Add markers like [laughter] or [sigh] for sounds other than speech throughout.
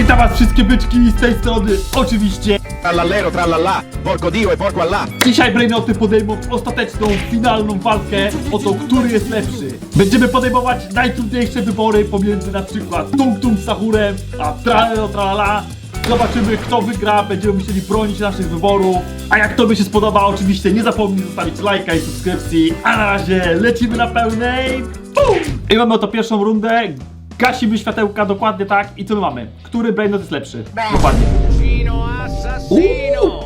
Witam was wszystkie byczki z tej strony, oczywiście. Trallallero trallallà, porco Dio e porco Allah. Dzisiaj brainoty podejmą ostateczną, finalną walkę o to, który jest lepszy. Będziemy podejmować najtrudniejsze wybory pomiędzy na przykład Tung Tung Sahurem, a Tralelo Tralala. Zobaczymy kto wygra, będziemy musieli bronić naszych wyborów. A jak to by się spodoba, oczywiście nie zapomnij zostawić lajka i subskrypcji. A na razie lecimy na pełnej. Bum! I mamy oto pierwszą rundę. Gasimy światełka, dokładnie tak. I co my mamy? Który brainot jest lepszy? Dokładnie. Assassino.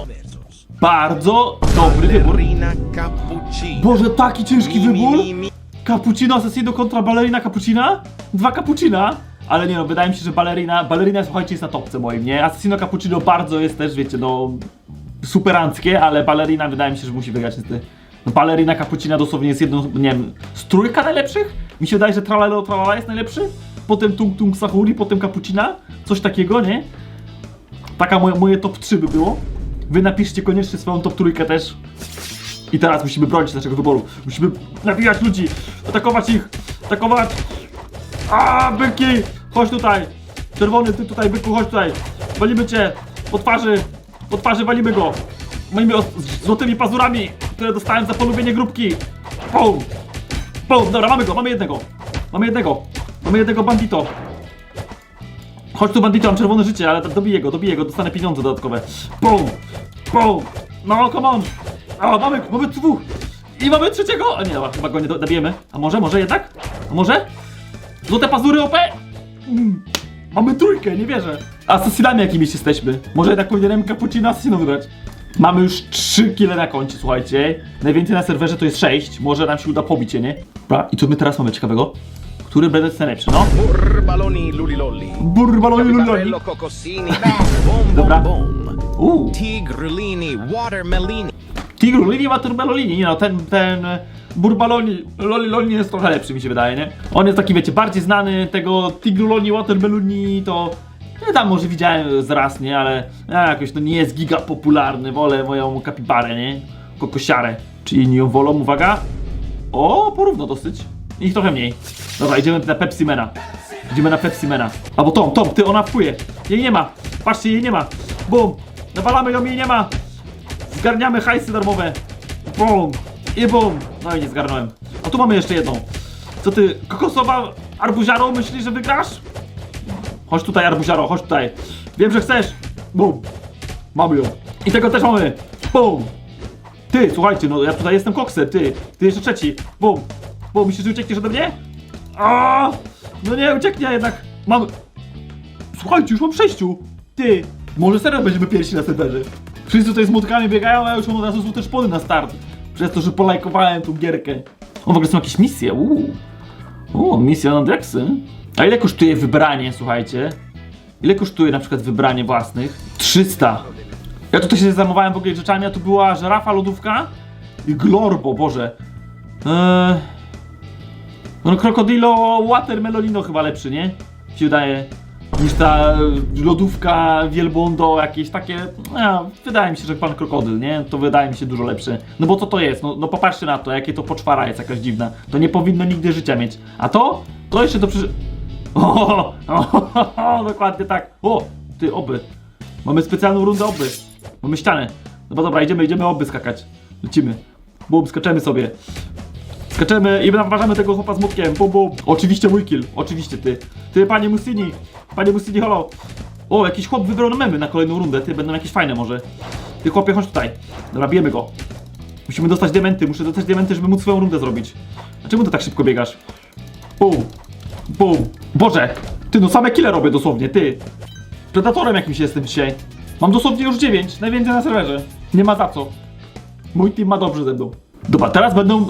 Bardzo dobry wybór. Ballerina cappuccino. Boże, taki ciężki wybór! Cappuccino Assassino kontra Ballerina Cappuccina? Dwa Cappuccina? Ale nie no, wydaje mi się, że Ballerina, Ballerina słuchajcie jest na topce moim, nie? Assassino Cappuccino bardzo jest też, wiecie, no... Superanckie, ale Ballerina wydaje mi się, że musi wygrać niestety. No, Ballerina Cappuccina dosłownie jest jedną, nie wiem, z trójka najlepszych? Mi się wydaje, że Tralelo Tralala jest najlepszy? Potem Tung Tung Sahuri, potem Cappuccina? Coś takiego, nie? Taka moje, moje top 3 by było. Wy napiszcie koniecznie swoją top trójkę też. I teraz musimy bronić naszego wyboru. Musimy nabijać ludzi, atakować ich, atakować. A byki! Chodź tutaj! Czerwony, ty tutaj, byku, chodź tutaj! Walimy cię! Po twarzy! Po twarzy walimy go! Os- z złotymi pazurami, które dostałem za polubienie grupki! Pum! Pum! Dobra, mamy go, mamy jednego! Mamy jednego! Mamy jednego bandito! Chodź tu bandito, mam czerwone życie, ale dobiję go, dobiję go, dostanę pieniądze dodatkowe. Pum! Pum! No, come on! O, mamy, mamy dwóch! I mamy trzeciego! A nie, dobra, chyba go nie do- dobijemy. A może, może jednak? A może? Złote pazury OP? Mm. Mamy trójkę, nie wierzę. Asasinami jakimiś jesteśmy. Może jednak powinienem cappuccino asasino wybrać. Mamy już trzy kile na koncie, słuchajcie. Najwięcej na serwerze to jest sześć. Może nam się uda pobić je, nie? Dobra, i co my teraz mamy ciekawego? Który będzie jest najlepszy, no? Burbaloni lulilolli. Burbaloni. Bom [laughs] Dobra. Uuu. Tigrulini, watermelini. Tigru, Lili Watermelolini, nie no, ten, ten e, Burbaloni, Loli Loli jest trochę lepszy mi się wydaje, nie? On jest taki, wiecie, bardziej znany, tego Tigruloni Watermeloni to... Nie tam może widziałem z raz, nie, ale a, jakoś to nie jest giga popularny, wolę moją kapibarę, nie? Kokosiarę. Czy inni ją wolą, uwaga? O, porówno dosyć. Ich trochę mniej. Dobra, idziemy na Pepsi Mena. Idziemy na Pepsi Mena. Albo Tom, Tom, ty, ona wpłyje. Jej nie ma. Patrzcie, jej nie ma. Bum. Nawalamy ją, jej nie ma. Zgarniamy hajsy darmowe. Bum. I bum. No i nie zgarnąłem. A tu mamy jeszcze jedną. Co ty, kokosowa arbuziaro, myślisz, że wygrasz? Chodź tutaj, arbuziaro, chodź tutaj. Wiem, że chcesz. Bum. Mamy ją. I tego też mamy. Bum. Ty, słuchajcie, no ja tutaj jestem koksem, ty. Ty jeszcze trzeci. Bum. Bum, myślisz, że uciekniesz ode mnie? A, No nie, ucieknie jednak. Mam... Słuchajcie, już mam sześciu. Ty. Może serio będziemy pierwsi na serwerze. Wszyscy tutaj z młotkami biegają, a ja już mam od razu złote szpony na start. Przez to, że polajkowałem tą gierkę. O, w ogóle są jakieś misje, uuu. Misja na Dexy. A ile kosztuje wybranie, słuchajcie? Ile kosztuje na przykład wybranie własnych? 300. Ja tutaj się zajmowałem w ogóle rzeczami, a tu była żerafa, lodówka i glorbo, boże. Eee... No krokodilo watermelonino chyba lepszy, nie? Się wydaje. Niż ta e, lodówka, wielbłądo, jakieś takie. No, wydaje mi się, że pan krokodyl, nie? To wydaje mi się dużo lepszy. No bo co to jest? No, no popatrzcie na to, jakie to poczwara jest jakaś dziwna. To nie powinno nigdy życia mieć. A to? To jeszcze to przy... O, o, o, dokładnie tak. O, ty, oby. Mamy specjalną rundę oby. Mamy ścianę. No bo dobra, idziemy, idziemy oby skakać. Lecimy. Bum, skaczemy sobie. Skaczemy i naważamy tego chłopa z młotkiem. Bum, bum. Oczywiście mój kill. Oczywiście ty. Ty, panie Musini. Panie Musini, holo. O, jakiś chłop wybrał memy na kolejną rundę. Ty, będą jakieś fajne może. Ty, chłopie, chodź tutaj. Dobra, bijemy go. Musimy dostać diamenty. Muszę dostać diamenty, żeby móc swoją rundę zrobić. A czemu ty tak szybko biegasz? Bum. Bum. Boże. Ty, no same kile robię dosłownie, ty. Predatorem jakimś jestem dzisiaj. Mam dosłownie już 9, najwięcej na serwerze. Nie ma za co. Mój team ma dobrze ze mną. Dobra, teraz będą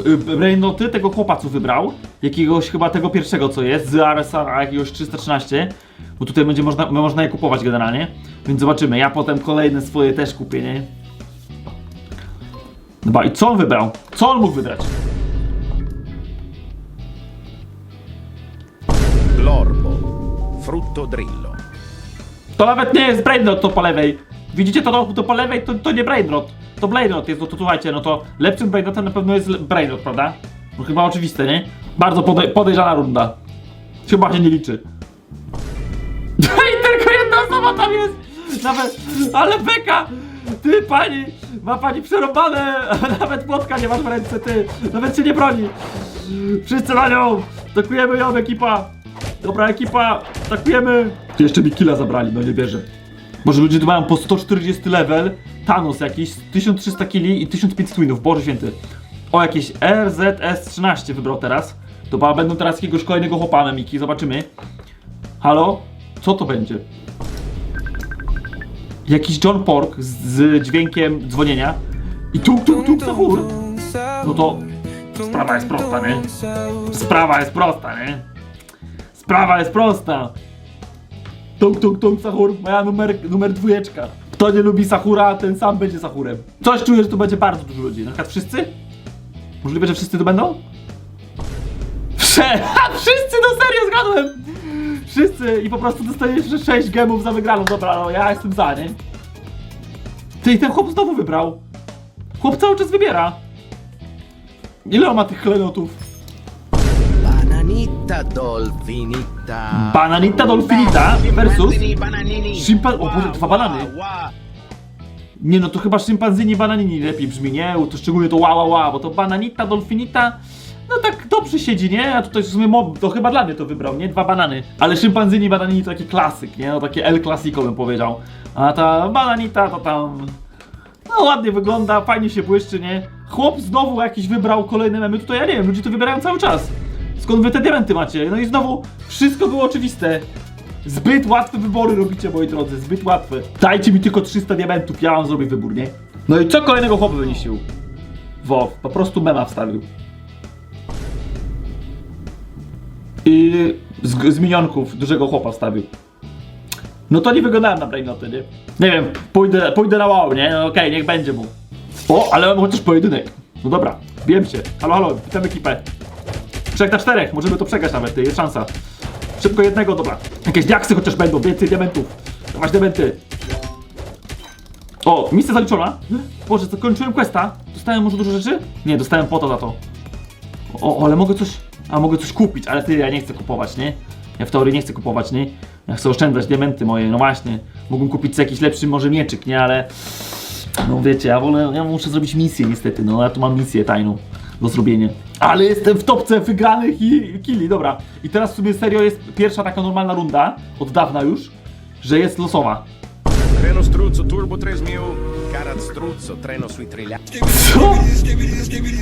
y, tego chłopa, co wybrał. Jakiegoś chyba tego pierwszego, co jest, z RSR jakiegoś 313. Bo tutaj będzie można, można je kupować generalnie. Więc zobaczymy. Ja potem kolejne swoje też kupię, nie? Dobra, i co on wybrał? Co on mógł wybrać? Frutto drillo. To nawet nie jest brainrot to po lewej. Widzicie to, to, po lewej, to, to nie brainrot. To brainrot jest, no to słuchajcie, no to lepszym brainrotem na pewno jest brainrot, prawda? No chyba oczywiste, nie? Bardzo podej podejrzana runda. Chyba się nie liczy. [laughs] I tylko jedna osoba jest? Nawet, ale beka! Ty pani, ma pani przerąbane, nawet płotka nie masz w ręce, ty, nawet się nie broni. Wszyscy na nią, atakujemy ją, ekipa. Dobra, ekipa, atakujemy. Tu jeszcze mi killa zabrali, no nie wierzę. Może ludzie tu mają po 140 level, Thanos jakiś, 1300 killi i 1500 winów, Boże Święty. O, jakieś RZS-13 wybrał teraz. To będą teraz jakiegoś kolejnego chłopa na Miki, zobaczymy. Halo? Co to będzie? Jakiś John Pork z, z dźwiękiem dzwonienia. I tuk tuk tuk sahur. No to sprawa jest prosta, nie? Sprawa jest prosta, nie? Sprawa jest prosta. Tuk tuk tuk sahur, moja numer, numer dwójeczka. Kto nie lubi sahura, ten sam będzie sahurem. Coś czuję, że tu będzie bardzo dużo ludzi. Na przykład wszyscy? Możliwe, że wszyscy tu będą? Prze [laughs] wszyscy, no serio zgadłem! Wszyscy i po prostu dostajesz jeszcze 6 gemów za wygraną. Dobra, no ja jestem za, nie? Ty i ten chłop znowu wybrał. Chłop cały czas wybiera. Ile on ma tych klenotów? Bananita dolfinita. Bananita Dolfinita versus. Szympan... O Boże, dwa banany. Nie no, to chyba szympanzini bananini lepiej brzmi, nie? To szczególnie to ła, ła, ła, bo to bananita, dolfinita, no tak dobrze siedzi, nie? A tutaj w sumie mob, to chyba dla mnie to wybrał, nie? Dwa banany. Ale szympanzini, bananini to taki klasyk, nie? No takie El Clasico bym powiedział. A ta bananita to tam... No ładnie wygląda, fajnie się błyszczy, nie? Chłop znowu jakiś wybrał kolejne memy, tutaj ja nie wiem, ludzie to wybierają cały czas. Skąd wy te diamenty macie? No i znowu wszystko było oczywiste. Zbyt łatwe wybory robicie, moi drodzy, zbyt łatwe. Dajcie mi tylko 300 diamentów, ja mam zrobić wybór, nie? No i co kolejnego chłopa wymyślił? WoW, po prostu mema wstawił. I z, z minionków dużego chłopa wstawił. No to nie wyglądałem na brainoty, nie? Nie wiem, pójdę, pójdę na wow, nie? No okej, niech będzie mu. O, ale mam chociaż pojedynek. No dobra, wiem się. Halo, halo, witam ekipę. Trzech na czterech, możemy to przegrać nawet, jest szansa. Szybko jednego, dobra. Jakieś diaksy chociaż będą, więcej diamentów. Dawać diamenty. O, misja zaliczona. Boże, co kończyłem questa? Dostałem może dużo rzeczy? Nie, dostałem po to za to. O, ale mogę coś... A, mogę coś kupić, ale ty, ja nie chcę kupować, nie? Ja w teorii nie chcę kupować, nie? Ja chcę oszczędzać diamenty moje, no właśnie. Mógłbym kupić sobie jakiś lepszy może mieczyk, nie? Ale... No wiecie, ja wolę, ja muszę zrobić misję niestety, no ja tu mam misję tajną do zrobienia. Ale jestem w topce wygranych i killi, dobra. I teraz w sumie serio jest pierwsza taka normalna runda, od dawna już, że jest losowa. Treno struzzo turbo 3000. Carat struzzo, treno sui trigliani. Co?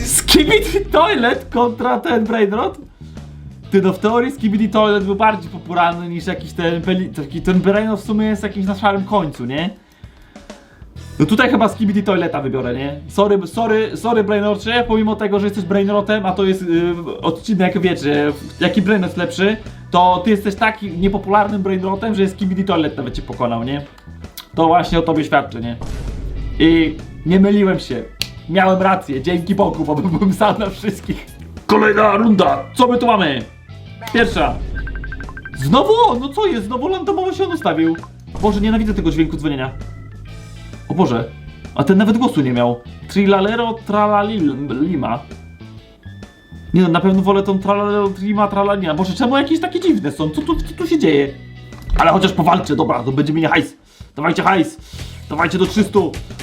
Skibidi Toilet kontra ten Brainrot? Ty no w teorii Skibidi Toilet był bardziej popularny niż jakiś ten Beli- taki ten Brainrot w sumie jest jakimś na szarym końcu, nie? No tutaj chyba Skibidi Toileta wybiorę, nie? Sorry, sorry, sorry Brainrocie, pomimo tego, że jesteś Brainrotem, a to jest yy, odcinek, wiecie, jaki Brainrot lepszy, to ty jesteś taki niepopularnym Brainrotem, że Skibidi Toilet nawet cię pokonał, nie? To właśnie o tobie świadczy, nie? I nie myliłem się. Miałem rację, dzięki Bogu, bo byłbym sam na wszystkich. Kolejna runda. Co my tu mamy? Pierwsza. Znowu on, no co jest? Znowu randomowo się on ustawił. Boże, nienawidzę tego dźwięku dzwonienia. O Boże, a ten nawet głosu nie miał. Trilalero tralalima. Nie no, na pewno wolę tą tralalero trima tralalina. Boże, czemu jakieś takie dziwne są? Co tu, co tu się dzieje? Ale chociaż powalczę, dobra, to będzie mnie hajs. Dawajcie hajs. Dawajcie do 300.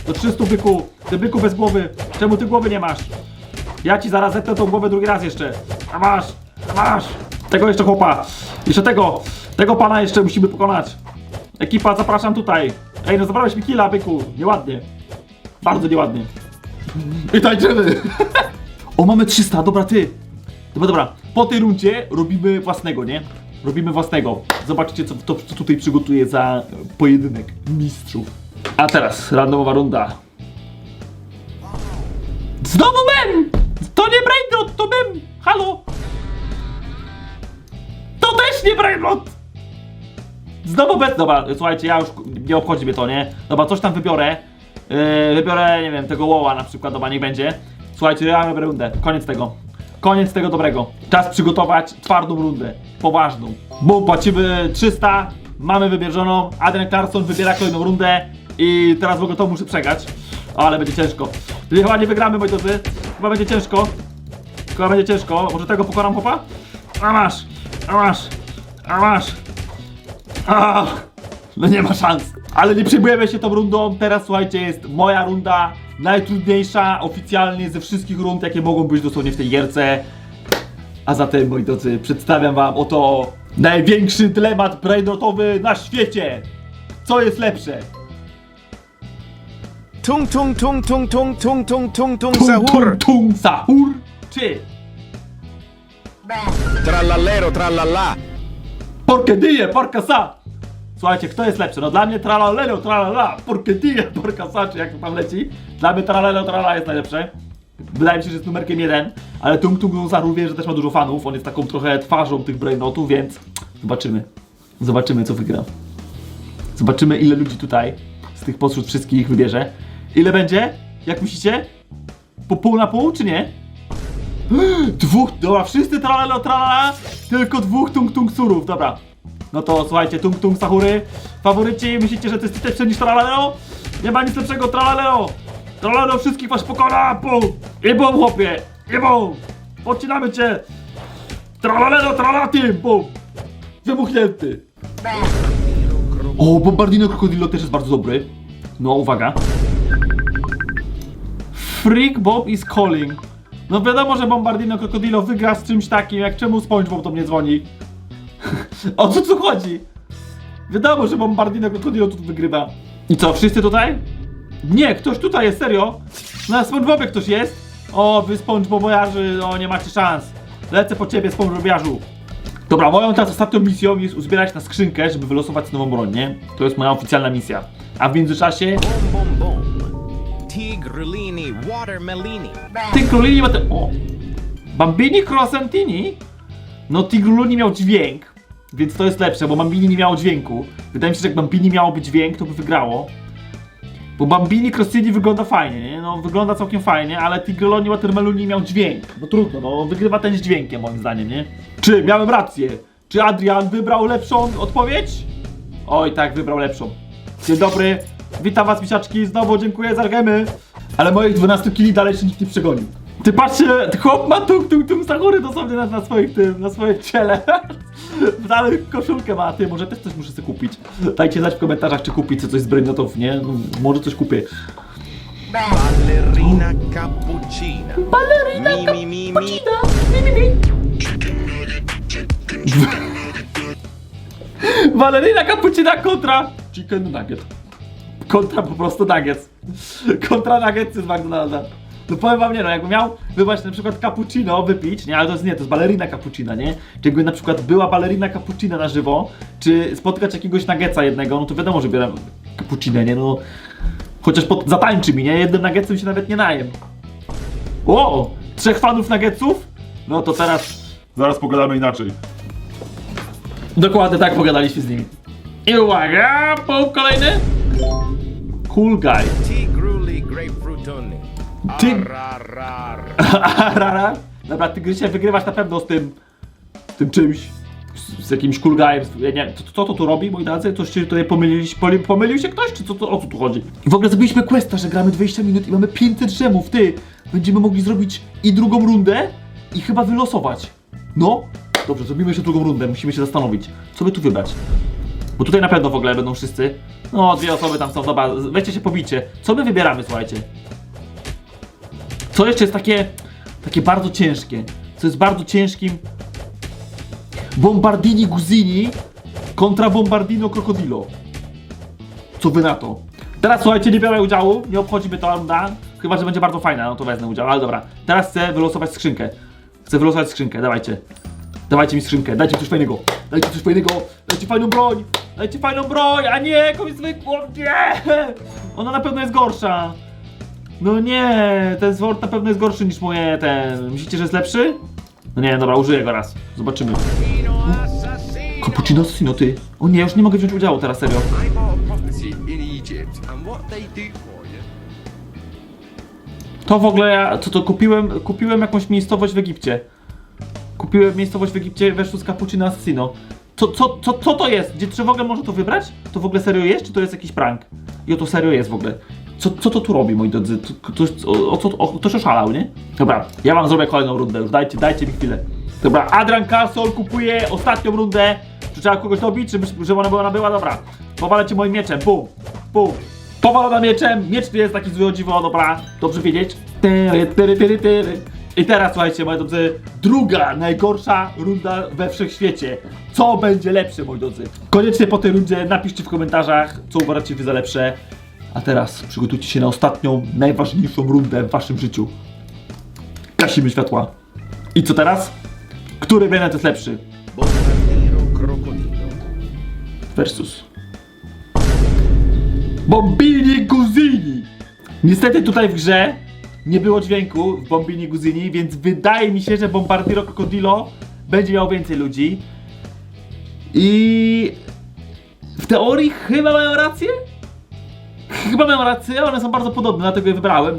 Do 300 byku. Ty byku bez głowy. Czemu ty głowy nie masz? Ja ci zaraz zetnę tą głowę drugi raz jeszcze. A masz. A masz. Tego jeszcze chłopa. Jeszcze tego. Tego pana jeszcze musimy pokonać. Ekipa, zapraszam tutaj. Ej, no zabrałeś mi killa, byku. Nieładnie. Bardzo nieładnie. I tańczymy. o, mamy 300. Dobra, ty. Dobra, dobra. Po tej rundzie robimy własnego, nie? Robimy własnego. Zobaczcie, co, to, co tutaj przygotuję za pojedynek mistrzów. A teraz randomowa runda. Znowu mem! To nie Brainrot, to mem! Halo! To też nie Brainrot! Znowu bez... Dobra, słuchajcie, ja już... Nie obchodzi mnie to, nie? Dobra, coś tam wybiorę. Yy, wybiorę, nie wiem, tego Woła na przykład, dobra, niech będzie. Słuchajcie, ja robię rundę. Koniec tego. Koniec tego dobrego. Czas przygotować twardą rundę. Poważną. Bo płacimy 300, mamy wybierzoną. Adrian Clarkson wybiera kolejną rundę. I teraz w ogóle to muszę przegrać. Ale będzie ciężko. Czyli chyba nie wygramy, moi drodzy. Chyba będzie ciężko. Chyba będzie ciężko. Może tego pokonam chłopa? A masz! A masz! A masz! A! No nie ma szans. Ale nie przejmujemy się tą rundą. Teraz słuchajcie, jest moja runda. Najtrudniejsza oficjalnie ze wszystkich rund, jakie mogą być dosłownie w tej gierce. A zatem, moi drodzy, przedstawiam wam oto największy dylemat brainotowy na świecie. Co jest lepsze? Tung tung tung tung tung tung tung tung tung sahur. tung, tung, sahur czy Trallallero trallallà. porquedille, porcasa? Słuchajcie, kto jest lepszy? No dla mnie tralalelo, tralala, porquedille, porcasa, czy jak to tam leci? Dla mnie tralalelo, tralala jest najlepsze. Wydaje mi się, że jest numerkiem jeden, ale Tung Tung Sahur wie, że też ma dużo fanów. On jest taką trochę twarzą tych brainotów, więc zobaczymy. Zobaczymy, co wygra. Zobaczymy, ile ludzi tutaj z tych pośród wszystkich wybierze. Ile będzie? Jak myślicie? Po pół na pół, czy nie? [gasps] Dwóch, dobra, wszyscy tralala tralala, tylko dwóch tung tung surów, dobra. No to słuchajcie, tung tung sahury, faworyci, myślicie, że to jest lepsze niż tralaleo? Nie ma nic lepszego, tralaleo! Tralaleo wszystkich was pokora, pół! I bum, chłopie, i bum! Podcinamy cię! Tralaleo, tralatim, bum! Wybuchnięty! O, Bombardino Crocodilo też jest bardzo dobry. No, uwaga. Freak Bob is calling. No wiadomo, że Bombardino Crocodilo wygra z czymś takim, jak czemu SpongeBob do mnie dzwoni. [laughs] o co tu chodzi? Wiadomo, że Bombardino Crocodilo tu wygrywa. I co, wszyscy tutaj? Nie, ktoś tutaj jest, serio? Na SpongeBobie ktoś jest? O, wy SpongeBobiarzy, o nie macie szans. Lecę po ciebie, SpongeBobiarzu. Dobra, moją teraz ostatnią misją jest uzbierać na skrzynkę, żeby wylosować nową broń, nie? To jest moja oficjalna misja. A w międzyczasie Bom bom bom. Tigrulini watermelini. Ma te... O! Bambini Crossantini? No Tigruluni miał dźwięk, więc to jest lepsze, bo Bambini nie miało dźwięku. Wydaje mi się, że jak Bambini miałoby dźwięk, to by wygrało. Bo Bambini Crossini wygląda fajnie, nie? No wygląda całkiem fajnie, ale Tigruloni Watermeloni miał dźwięk. No trudno, no wygrywa ten z dźwiękiem moim zdaniem, nie? Czy miałem rację? Czy Adrian wybrał lepszą odpowiedź? Oj, tak, wybrał lepszą. Dzień dobry, witam was misiaczki, znowu dziękuję za gemy. Ale moich 12 kili dalej jeszcze nikt nie przegonił. Ty patrzcie, chłop ma tung tung tung sahury dosłownie na, na swoich tym, na swoje ciele. [laughs] Dalej koszulkę ma, ty może też coś muszę sobie kupić. Dajcie znać w komentarzach, czy kupić coś z brainotów, nie? No, może coś kupię. Ballerina cappuccina. Ballerina Mi mi mi mi. Valerina [laughs] Cappuccina kontra Chicken Nugget. Kontra po prostu Nuggets. Kontra Nuggetsy z McDonalda. No powiem wam nie no, jakbym miał wybrać na przykład cappuccino wypić, nie, ale to jest nie, to jest balerina cappuccina, nie? Czy jakby na przykład była balerina cappuccina na żywo, czy spotkać jakiegoś nuggetsa jednego, no to wiadomo, że biorę cappuccinę, nie, no. Chociaż pod, zatańczy mi, nie? Jednym nuggetsem się nawet nie najem. O! Trzech fanów nuggetsów? No to teraz Zaraz pogadamy inaczej. Dokładnie tak pogadaliśmy z nimi. I uwaga, punkt kolejny. Cool guy. Arrarar. Rara. [laughs] Dobra, ty Grysie wygrywasz na pewno z tym, z tym czymś. Z, z jakimś z- Ja nie, co, co to tu robi, moi drodzy? Coś się tutaj pomylił się ktoś, czy co, to, o co tu chodzi? I w ogóle zrobiliśmy questa, że gramy 20 minut i mamy 500 drzemów, ty! Będziemy mogli zrobić i drugą rundę i chyba wylosować. No, dobrze, zrobimy jeszcze drugą rundę, musimy się zastanowić, co by tu wybrać. Bo tutaj na pewno w ogóle będą wszyscy. No, dwie osoby tam są, dobra, weźcie się pobicie. Co my wybieramy, słuchajcie? Co jeszcze jest takie, takie bardzo ciężkie? Co jest bardzo ciężkim? Bombardini Guzini kontra Bombardino Crocodilo. Co wy na to? Teraz słuchajcie, nie biorę udziału, nie obchodzi mnie to runda. Chyba, że będzie bardzo fajna, no to wezmę udział, ale dobra. Teraz chcę wylosować skrzynkę. Chcę wylosować skrzynkę, dawajcie. Dawajcie mi skrzynkę, dajcie coś fajnego. Dajcie coś fajnego, dajcie fajną broń. Dajcie fajną broń, a nie jakąś zwykłą, nie! Ona na pewno jest gorsza. No nie, ten zwort na pewno jest gorszy niż moje ten. Myślicie, że jest lepszy? No nie, dobra, użyję go raz. Zobaczymy. Cappuccino Assassino, ty. O nie, już nie mogę wziąć udziału teraz, serio. To w ogóle ja, co to kupiłem, kupiłem jakąś miejscowość w Egipcie. Kupiłem miejscowość w Egipcie, z Cappuccino Assassino. Co, co, co, co to jest? Gdzie, czy w ogóle może to wybrać? To w ogóle serio jest, czy to jest jakiś prank? I o to serio jest w ogóle. Co, co to tu robi, moi drodzy? To, to, jest- o, o, o, ktoś oszalał, nie? Dobra, ja wam zrobię kolejną rundę, już dajcie, dajcie mi chwilę. Dobra, Adrian Castle kupuje ostatnią rundę. Czy trzeba kogoś dobić, żeby, żeby ona była, ona była? Dobra. Powalę cię moim mieczem, pum, pum. Powalona mieczem, miecz tu jest taki zły o dziwo, dobra, dobrze wiedzieć. Tyry, tyry, tyry, tyry. I teraz słuchajcie, moi drodzy, druga najgorsza runda we wszechświecie. Co będzie lepsze, moi drodzy? Koniecznie po tej rundzie napiszcie w komentarzach, co uważacie wy za lepsze. A teraz przygotujcie się na ostatnią, najważniejszą rundę w waszym życiu. Gasimy światła. I co teraz? Który Venet jest lepszy? Bombardiro crocodilo. Versus. Bombini Guzini! Niestety tutaj w grze nie było dźwięku w Bombini Guzini, więc wydaje mi się, że Bombardiro Crocodilo będzie miał więcej ludzi. I w teorii chyba mają rację? Chyba mają rację, one są bardzo podobne, dlatego je wybrałem.